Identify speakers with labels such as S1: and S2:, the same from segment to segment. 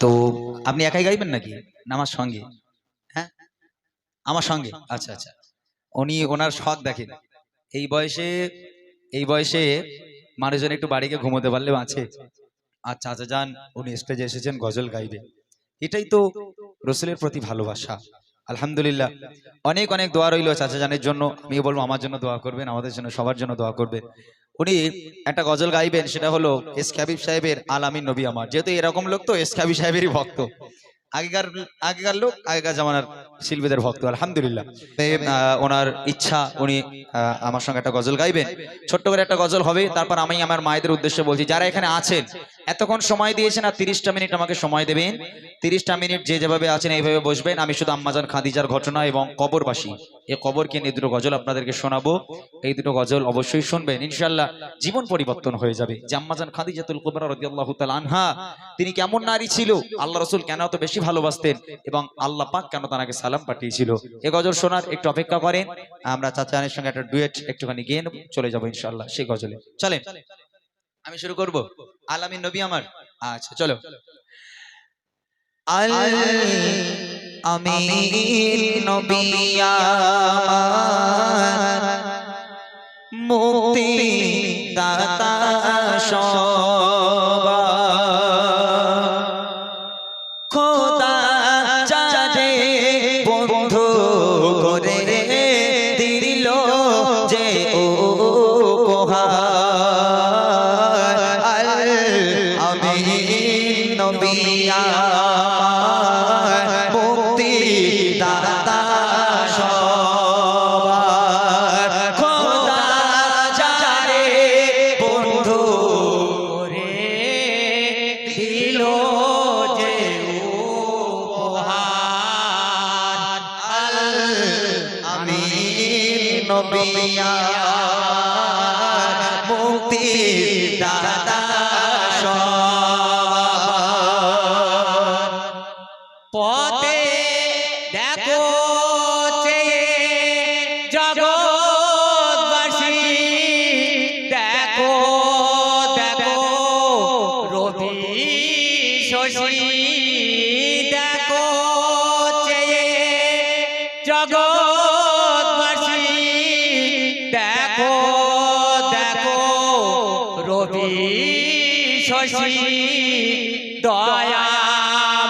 S1: তো আপনি একাই গাইবেন নাকি? আমার সঙ্গে? হ্যাঁ? আমার সঙ্গে? আচ্ছা আচ্ছা। উনি ওনার শখ দেখেন। এই বয়সে এই বয়সে মানুষজন একটু বাড়িকে ঘুমোতে পারলে আছে আর চাচা যান, উনি স্টেজে এসেছেন, গজল গাইবে। এটাই তো রসুলের প্রতি ভালোবাসা। আলহামদুলিল্লাহ। অনেক অনেক দোয়া রইল চাচা জানের জন্য। আমি বলব আমার জন্য দোয়া করবেন, আমাদের জন্য সবার জন্য দোয়া করবেন। উনি একটা গজল গাইবেন, সেটা হলো, এস খাবিব সাহেবের আলামী নবী আমার। যেহেতু এরকম লোক তো, এস কাবিব সাহেবেরই ভক্ত। আগেকার আগেকার লোক, আগেকার জামানার শিল্পীদের ভক্ত, আলহামদুলিল্লাহ। ওনার ইচ্ছা, উনি আমার সঙ্গে একটা গজল গাইবেন। ছোট্ট করে একটা গজল হবে, তারপর আমি আমার মায়েদের উদ্দেশ্যে বলছি, যারা এখানে আছেন এতক্ষণ সময় দিয়েছেন আর তিরিশটা মিনিট আমাকে সময় দেবেন। তিরিশটা মিনিট যে যেভাবে আছেন, এইভাবে বসবেন। আমি শুধু আম্মাজান খাদিজার ঘটনা এবং কবরবাসী। এই কবরকে নিয়ে দুটো গজল আপনাদেরকে শোনাবো? এই দুটো গজল অবশ্যই শুনবেন। ইনশাল্লাহ জীবন পরিবর্তন হয়ে যাবে। যে আম্মাজান খাদিজাতুল কুবরা রাদিয়াল্লাহু তাআলা আনহা, তিনি কেমন নারী ছিল? আল্লাহ রসুল কেন এত বেশি ভালোবাসতেন? এবং আল্লাহ পাক কেন তাকে সালাম পাঠিয়েছিল? এ গজল শোনার একটু অপেক্ষা করেন। আমরা চাচানের সঙ্গে একটা ডুয়েট একটুখানি গিয়ে চলে যাব ইনশাল্লাহ সেই গজলে। চলেন। আমি শুরু করব? আলামিন নবী আমার? আচ্ছা চলো। আল আমিন নবী আমার মুক্তি দাতা সবার নবিয়া মুক্তি সবার
S2: পথে দেখো জগৎবাসী দেখো দেখো রবি শশী দেখো চেয়ে জগৎবাসী শশী দয়া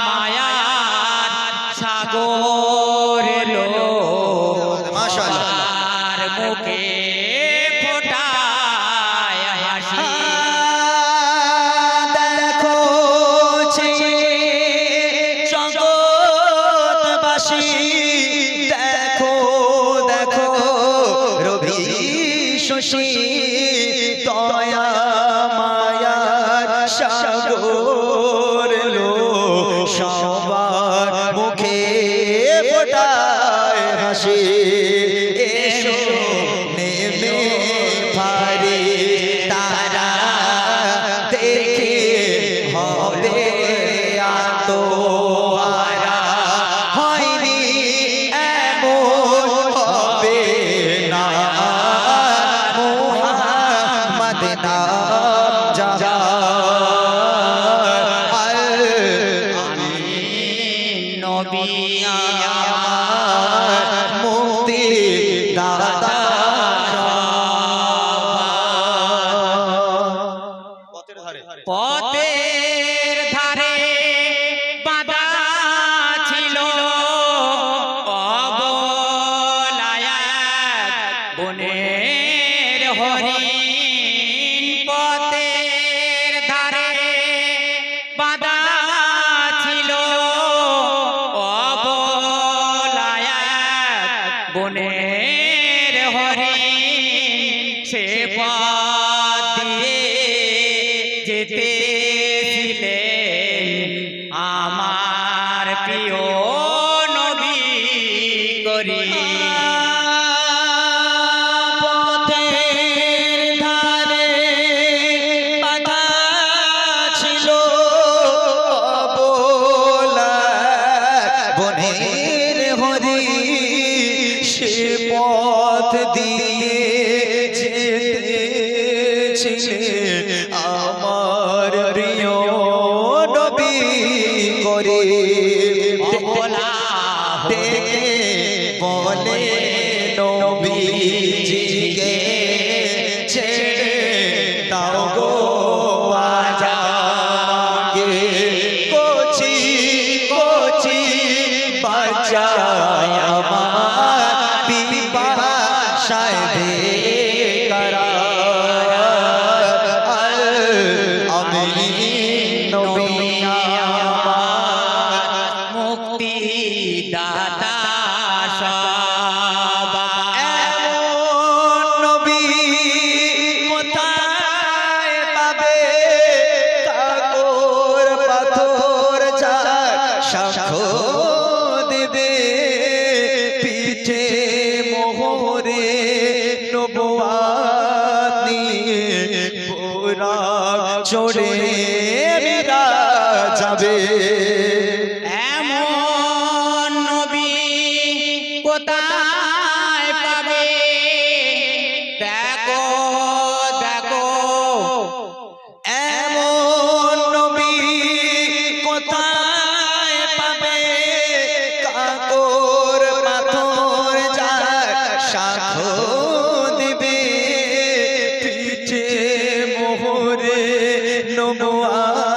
S2: মায়ার সাগর এলো
S1: মাশাআল্লাহ।
S2: মুখে ফোটায় হাসি।
S1: দেখো জগৎবাসী। দেখো দেখো রবি শশী। এসো
S2: বনের হরিণ পথের ধারে বাঁধা ছিল অবলায়াত। বনের হরিণ সে পথ
S1: 心灵。পোরা চড়ে মিরা যাবে। নবুয়াতি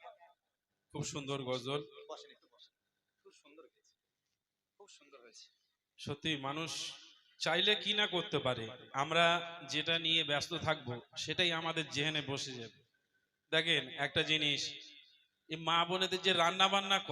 S3: খুব সুন্দর গজল। সত্যি মানুষ চাইলে কি না করতে পারে। আমরা যেটা নিয়ে ব্যস্ত থাকব সেটাই আমাদের জেহেনে বসে যাবে। দেখেন একটা জিনিস এই মা বোনেদের যে রান্না বান্না করে